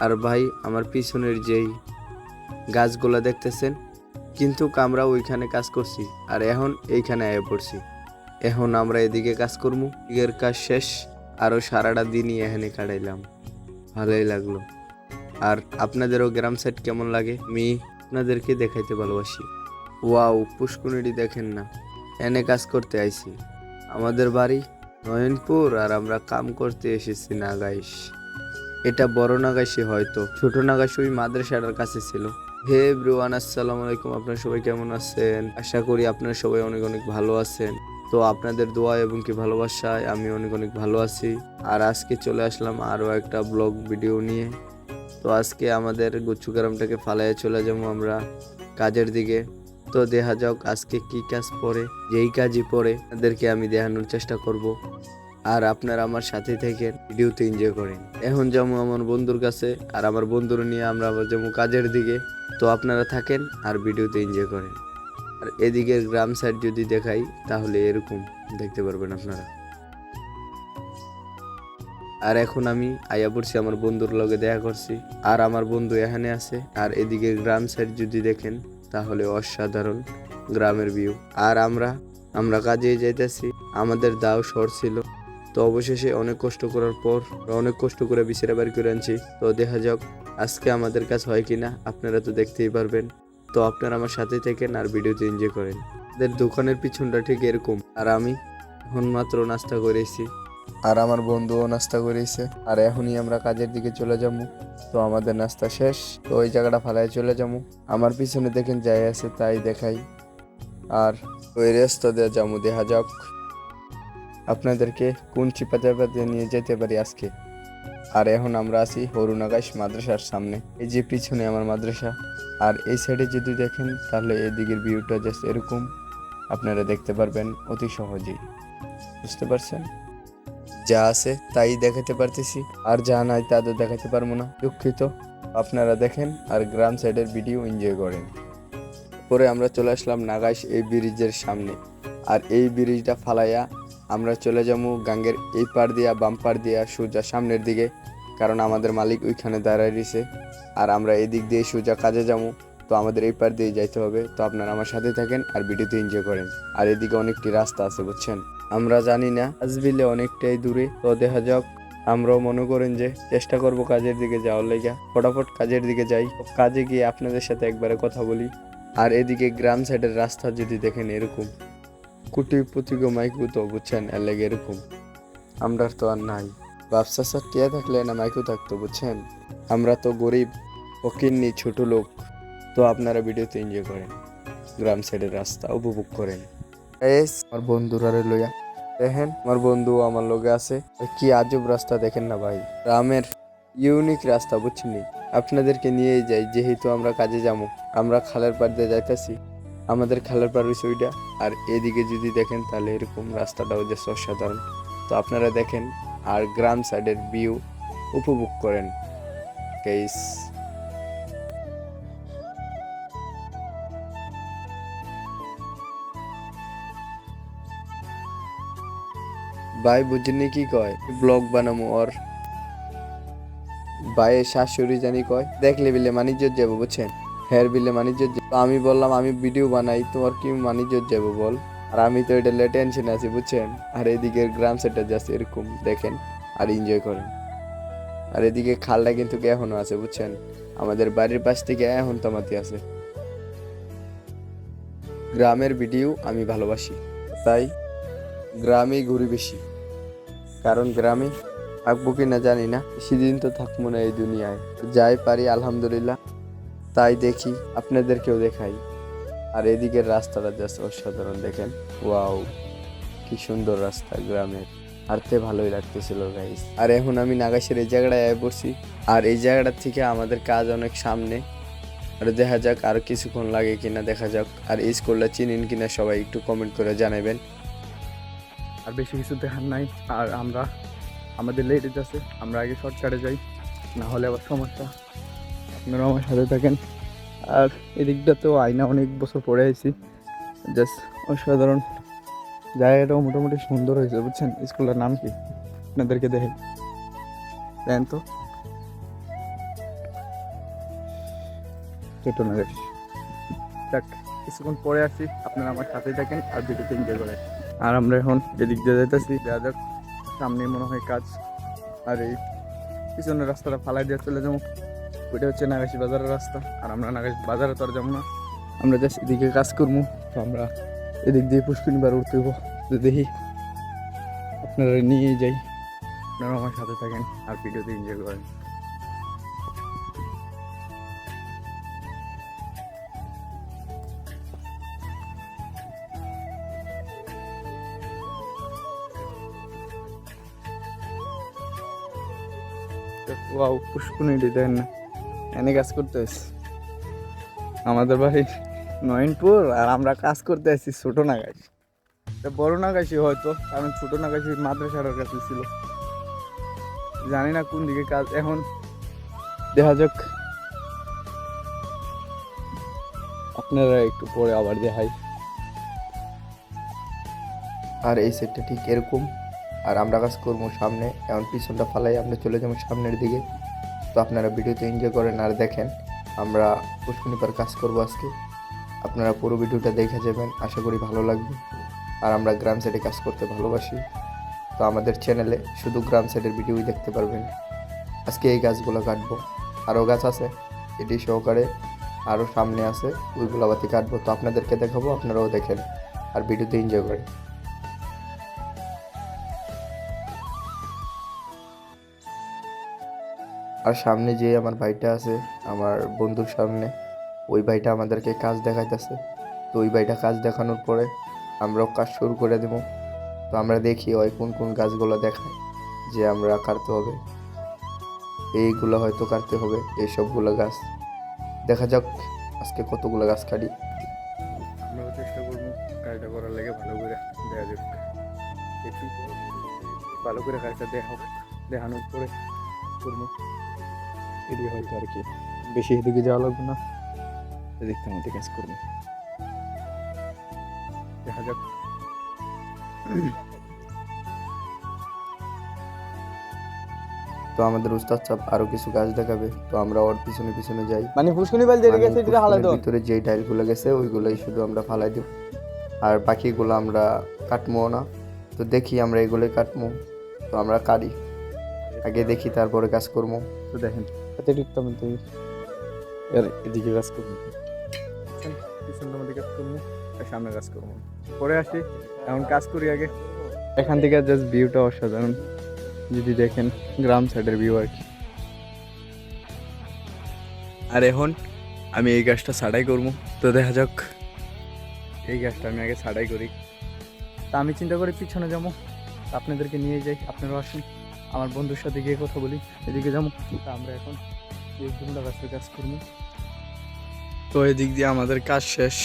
আর ভাই, আমার পিছনের যেই গাছগুলা দেখতেছেন, কিন্তু আমরা ওইখানে কাজ করছি, আর এখন এইখানে আয়া পড়ছি। এখন আমরা এদিকে কাজ করব। এর কাজ শেষ আরও সারাটা দিনই এখানে কাটাইলাম। ভালোই লাগল। আর আপনাদেরও গ্রাম সাইড কেমন লাগে? আমি আপনাদেরকে দেখাইতে ভালোবাসি। ওয়াও পুষ্কুনিটি দেখেন না। এনে কাজ করতে আইছি। আমাদের বাড়ি নয়নপুর, আর আমরা কাম করতে এসেছি নাগাইশ এটা বড় নাগাইশি হয়তো। ছোট নাগাইশ ওই মাদ্রাসাটার কাছে ছিল। হে ব্রুয়ান আসসালামু আলাইকুম, আপনারা সবাই কেমন আছেন? আশা করি আপনারা সবাই অনেক অনেক ভালো আছেন। তো আপনাদের দোয়া এবং কি ভালোবাসায় আমি অনেক অনেক ভালো আছি। আর আজকে চলে আসলাম আরও একটা ব্লগ ভিডিও নিয়ে। তো আজকে আমাদের গুচ্ছু গ্রামটাকে ফালাইয়ে চলে যাব আমরা কাজের দিকে। তো দেখা যাক আজকে কি কাজ পড়ে। যেই কাজই পড়ে, তাদেরকে আমি দেখানোর চেষ্টা করব। আর আপনারা আমার সাথে থেকে ভিডিওতে এনজয় করেন। এখন যাব আমার বন্ধুর কাছে, আর আমার বন্ধুর নিয়ে আমরা আবার যাব কাজের দিকে। তো আপনারা থাকেন আর ভিডিওতে এনজয় করেন। আর এদিকের গ্রাম সাইড যদি দেখাই, তাহলে এরকম দেখতে পারবেন আপনারা। আর এখন আমি আয়া পড়ছি আমার বন্ধুর লগে দেখা করছি। আর আমার বন্ধু এখানে আছে। আর এদিকে গ্রাম সাইড যদি দেখেন, তাহলে অসাধারণ গ্রামের ভিউ আর আমরা আমরা কাজে যাইতেছি। আমাদের দাও শহর ছিল। তো অবশেষে অনেক কষ্ট করার পর অনেক কষ্ট করে বিছেরা বাড়ি করে আনছি। তো দেখা যাক আজকে আমাদের কাজ হয় কি না আপনারা তো দেখতেই পারবেন। তো আপনারা আমার সাথে থাকেন আর ভিডিওতে এনজয় করেন। আমাদের দোকানের পিছনটা ঠিক এরকম। আর আমি এখন মাত্র নাস্তা করেছি আর আমার বন্ধুও নাস্তা করেছে আর এখনই আমরা কাজের দিকে চলে যাব। তো আমাদের নাস্তা শেষ। তো ওই জায়গাটা ফালায় চলে যাব। আমার পিছনে দেখেন যাই আছে তাই দেখাই। আর ওই রাস্তা দেওয়া যাব। দেখা যাক। আপনাদেরকে কোন চিপা চাপা দিয়ে নিয়ে যেতে পারি আজকে? আর এখন আমরা আছি হরুনাগাইশ মাদ্রাসার সামনে। এই যে পিছনে আমার মাদ্রাসা। আর এই সাইডে যদি দেখেন, তাহলে এদিকের ভিউটা জাস্ট এরকম। আপনারা দেখতে পারবেন অতি সহজেই। বুঝতে পারছেন? যা আছে তাই দেখাতে পারতেছি, আর যা নাই তা তো দেখাতে পারব না। দুঃখিত। আপনারা দেখেন আর গ্রাম সাইডের ভিডিও এনজয় করেন। পরে আমরা চলে আসলাম নাগাইশ এই ব্রিজের সামনে। আর এই ব্রিজটা ফালাইয়া আমরা চলে যাব গাঙ্গের এই পার দিয়া, বাম পার দিয়া সোজা সামনের দিকে, কারণ আমাদের মালিক ওইখানে দাঁড়ায় রয়েছে। আর আমরা এই দিক দিয়ে সোজা কাজে যাব তো আমাদের এই পার দিয়ে যাইতে হবে। তো আপনারা আমার সাথে থাকেন আর ভিডিওতে এনজয় করেন। আর এদিকে অনেকটি রাস্তা আছে, বুঝছেন? আমরা জানি না আজবিলে অনেকটাই দূরে, তো দেখা যাক। আমরাও মনে করেন যে চেষ্টা করব কাজের দিকে যাওয়ার লেগা। ফটাফট কাজের দিকে যাই। কাজে গিয়ে আপনাদের সাথে একবারে কথা বলি। আর এদিকে গ্রাম সাইডের রাস্তা যদি দেখেন এরকম। কুটি পুতিগো মাইকু তো বুঝছেন, এর এরকম। আমরা তো আর নাই। ব্যবসা সার টিয়া থাকলে না মাইকু থাকতো, বুঝছেন? আমরা তো গরিব, ফকিন্নি, ছোট লোক। তো আপনারা ভিডিওতে এনজয় করেন। গ্রাম সাইডের রাস্তা উপভোগ করেন। আমার বন্ধুরা লইয়া। দেখেন, আমার বন্ধু আমার লোকে আছে। কি আজব রাস্তা দেখেন না ভাই। গ্রামের ইউনিক রাস্তা বুঝছেন আপনাদেরকে নিয়েই যাই, যেহেতু আমরা কাজে যাব। আমরা খালের পাড় দিয়ে যাইতেছি। আমাদের খেলার হইছে ওইটা আর এদিকে যদি দেখেন, তাহলে এরকম রাস্তাটাও যে অসাধারণ। তো আপনারা দেখেন, আর গ্রাম সাইডের ভিউ উপভোগ করেন কেস ভাই বুঝিনি কি কয়? ব্লগ বানামু, ওর। ভাইয়ের শাশুড়ি জানি কয়? দেখলে বিলে মানিজ্য যাব, বুঝছেন? হের বিলে মানিজ্য আমি বললাম, আমি ভিডিও বানাই, তোমার কি মানিজ্য যাব বল? আর আমি তো এটা টেনশন আছি, বুঝছেন? আর এদিকে গ্রাম সেটা জাস্ট এরকম, দেখেন, আর এনজয় করেন। আর এদিকে খালটা কিন্তু এখনও আছে, বুঝছেন? আমাদের বাড়ির পাশ থেকে এখন তামাতি আছে। গ্রামের ভিডিও আমি ভালোবাসি, তাই গ্রামেই ঘুরি বেশি। কারণ গ্রামে থাকব কি না জানি না, সেদিন তো থাকব না এই দুনিয়ায়। যাই পারি, আলহামদুলিল্লাহ। তাই দেখি আপনাদেরকেও দেখাই। আর এদিকের রাস্তাটা জাস্ট অসাধারণ, দেখেন। ওয়াও, কি সুন্দর রাস্তা গ্রামের। হাঁটতে ভালোই লাগতেছিল গাইস আর এখন আমি নাগাসের এই জায়গাটায় আয় পড়ছি। আর এই জায়গাটা থেকে আমাদের কাজ অনেক সামনে। আর দেখা যাক আর কিছুক্ষণ লাগে কিনা, দেখা যাক। আর এই স্কুলটা চিনেন কিনা সবাই একটু কমেন্ট করে জানাবেন। আর বেশি কিছু দেখার নাই। আর আমরা, আমাদের লেট আছে আমরা আগে শর্টকাটে যাই। না হলে আবার সমস্যা। আপনারা আমার সাথে থাকেন। আর এদিকটাতেও আয়না অনেক বছর পরে আইছি। জাস্ট অসাধারণ জায়গাটাও মোটামুটি সুন্দর হয়েছে, বুঝছেন? স্কুলটার নাম কি? আপনাদেরকে দেখে। দেন তো। ছোট নাগাস যাক, কিছুক্ষণ পরে আসি, আপনারা আমার সাথে থাকেন আর ভিডিওতে এনজয় করেন। আর আমরা এখন এদিক দিয়ে যেতেছি দেখা সামনে মনে হয় কাজ। আর এই পিছনের রাস্তাটা ফালাই দিয়ে চলে যাব। ওইটা হচ্ছে নাগাশি বাজারের রাস্তা। আর আমরা নাগাসি বাজারে তো আর যাব না। আমরা জাস্ট এদিকে কাজ করব। তো আমরা এদিক দিয়ে পুষ্কিনি বার উঠতে তো দেখি আপনারা নিয়ে যাই। আপনারা আমার সাথে থাকেন আর ভিডিওতে এনজয় করেন। ওয়াও পুষ্কুনি দেন না। এনে কাজ করতে আসছি আমাদের বাড়ি নয়নপুর, আর আমরা কাজ করতে আসছি ছোট নাগাছি। বড় নাগাছি হয়তো, কারণ ছোট নাগাছি মাদ্রাসার কাছে ছিল। জানি না কোন দিকে কাজ, এখন দেখা যাক। আপনারা একটু পরে আবার দেখাই। আর এই সেটটা ঠিক এরকম। আর আমরা কাজ করব সামনে এমন পিছনটা ফালাই, আমরা চলে যাব সামনের দিকে। তো আপনারা ভিডিওতে এনজয় করেন আর দেখেন, আমরা পুষ্কনি পার কাজ করব আজকে। আপনারা পুরো ভিডিওটা দেখে যাবেন, আশা করি ভালো লাগবে। আর আমরা গ্রাম সাইডে কাজ করতে ভালোবাসি। তো আমাদের চ্যানেলে শুধু গ্রাম সাইডের ভিডিওই দেখতে পারবেন। আজকে এই গাছগুলো কাটবো। আরও গাছ আছে, এটি সহকারে আরও সামনে আছে ওইগুলো বাতি কাটবো। তো আপনাদেরকে দেখাবো, আপনারাও দেখেন। আর ভিডিওতে এনজয় করেন। আর সামনে যে আমার ভাইটা আছে, আমার বন্ধুর সামনে, ওই ভাইটা আমাদেরকে কাজ দেখাইতেছে। তো ওই ভাইটা কাজ দেখানোর পরে আমরাও কাজ শুরু করে দেব। তো আমরা দেখি ওই কোন কোন গাছগুলো দেখায় যে আমরা কাটতে হবে। এইগুলো হয়তো কাটতে হবে, এই সবগুলো গাছ। দেখা যাক আজকে কতগুলো গাছ কাটি। আমরাও চেষ্টা করব কাজটা করার লাগে ভালো করে দেখা যাক। ভালো করে কাজটা দেখা দেখানোর পরে করব। এটি হয়তো আর কি বেশি এদিকে যাওয়া লাগবে না। এদিকটা মধ্যে কাজ করব। দেখা যাক। তো আমাদের উস্তাদ চাপ আরও কিছু গাছ দেখাবে। তো আমরা ওর পিছনে পিছনে যাই। মানে পুষ্কনি বাল যেটা গেছে এটা হালা পুষ্করের ভিতরে যে টাইলগুলো গেছে ওইগুলোই শুধু আমরা ফালাই দেব। আর বাকিগুলো আমরা কাটবো না। তো দেখি আমরা এগুলোই কাটবো তো আমরা কাটি। আগে দেখি তারপরে কাজ করব তো দেখেন। এত টিপতাম তুই এর এদিকে কাজ করব। পিছনটা মধ্যে কাজ করব। আর সামনে কাজ করব। পরে আসি এখন কাজ করি আগে। এখান থেকে জাস্ট ভিউটা অসাধারণ। যদি দেখেন গ্রাম সাইডের ভিউ আর কি। আর এখন আমি এই গাছটা ছাড়াই করব। তো দেখা যাক। এই গাছটা আমি আগে ছাড়াই করি। তা আমি চিন্তা করি পিছনে যাব। আপনাদেরকে নিয়ে যাই। আপনারাও আসুন। আমার বন্ধুর সাথে গিয়ে কথা বলি, এদিকে তা আমরা এখন গাছের কাজ করব। তো এদিক দিয়ে আমাদের কাজ শেষ।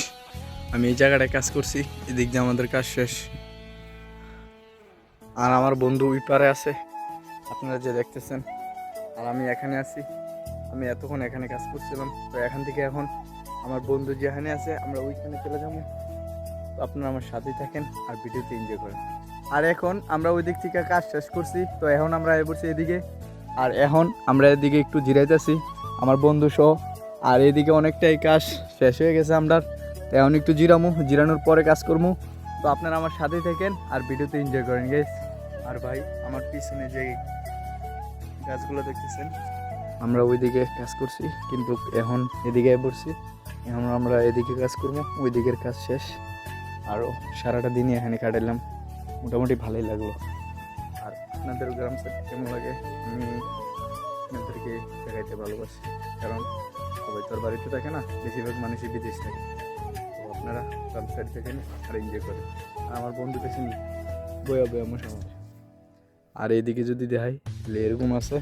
আমি এই জায়গাটায় কাজ করছি, এদিক দিয়ে আমাদের কাজ শেষ। আর আমার বন্ধু ওই পারে আছে, আপনারা যে দেখতেছেন। আর আমি এখানে আছি, আমি এতক্ষণ এখানে কাজ করছিলাম। তো এখান থেকে এখন আমার বন্ধু যেখানে আছে, আমরা ওইখানে চলে যাব। তো আপনারা আমার সাথেই থাকেন আর ভিডিওতে এনজয় করেন। আর এখন আমরা ওই দিক থেকে কাজ শেষ করছি, তো এখন আমরা এ পড়ছি এদিকে। আর এখন আমরা এদিকে একটু জিরাইতেছি, আমার বন্ধু সহ। আর এদিকে অনেকটাই কাজ শেষ হয়ে গেছে আমরা এখন একটু জিরামু, জিরানোর পরে কাজ করব তো আপনারা আমার সাথেই থাকেন আর ভিডিওতে এনজয় করেন গাইস আর ভাই, আমার পিছনে যে গাছগুলো দেখতেছেন, আমরা ওইদিকে কাজ করছি, কিন্তু এখন এদিকে পড়ছি এখন আমরা এদিকে কাজ করব ওই দিকের কাজ শেষ। আরও সারাটা দিনই এখানে কাটালাম মোটামুটি ভালোই লাগল। আর আপনাদের গ্রাম সাইড কেমন লাগে? আমি আপনাদেরকে দেখাইতে ভালোবাসি। কারণ সবাই তো বাড়িতে থাকে না, বেশিরভাগ মানুষই বিদেশ থাকে। তো আপনারা গ্রাম সাইড থাকেন আর এনজয় করেন। আর আমার বন্ধু পেছন বয়া বয়া সমাজ আর এইদিকে যদি দেখাই, তাহলে এরকম আছে।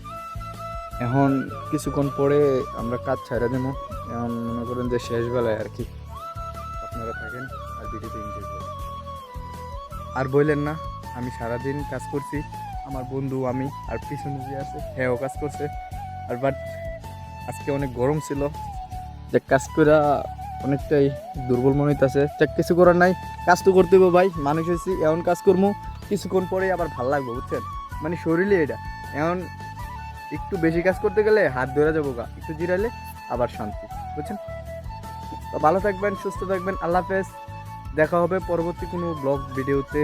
এখন কিছুক্ষণ পরে আমরা কাজ ছাড়া দেবো। এখন মনে করেন যে শেষ বেলায় আর কি। আপনারা থাকেন আর ভিডিওতে এনজয় করেন। আর বললেন না, আমি সারাদিন কাজ করছি, আমার বন্ধু, আমি, আর পিছনে যে আছে হ্যাঁ ও কাজ করছে। আর বাট আজকে অনেক গরম ছিল। যে কাজ করা অনেকটাই দুর্বল মনে হইতেছে। কিছু করার নাই, কাজ তো করতে হবে ভাই, মানুষ হয়েছি এমন কাজ করব কিছুক্ষণ পরে আবার ভালো লাগবে, বুঝছেন? মানে শরীরে এটা। এমন একটু বেশি কাজ করতে গেলে হাত ধরে যাব গা, একটু জিরালে আবার শান্তি, বুঝছেন? তো ভালো থাকবেন, সুস্থ থাকবেন, আল্লাহ হাফেজ। দেখা হবে পরবর্তী কোনো ব্লগ ভিডিওতে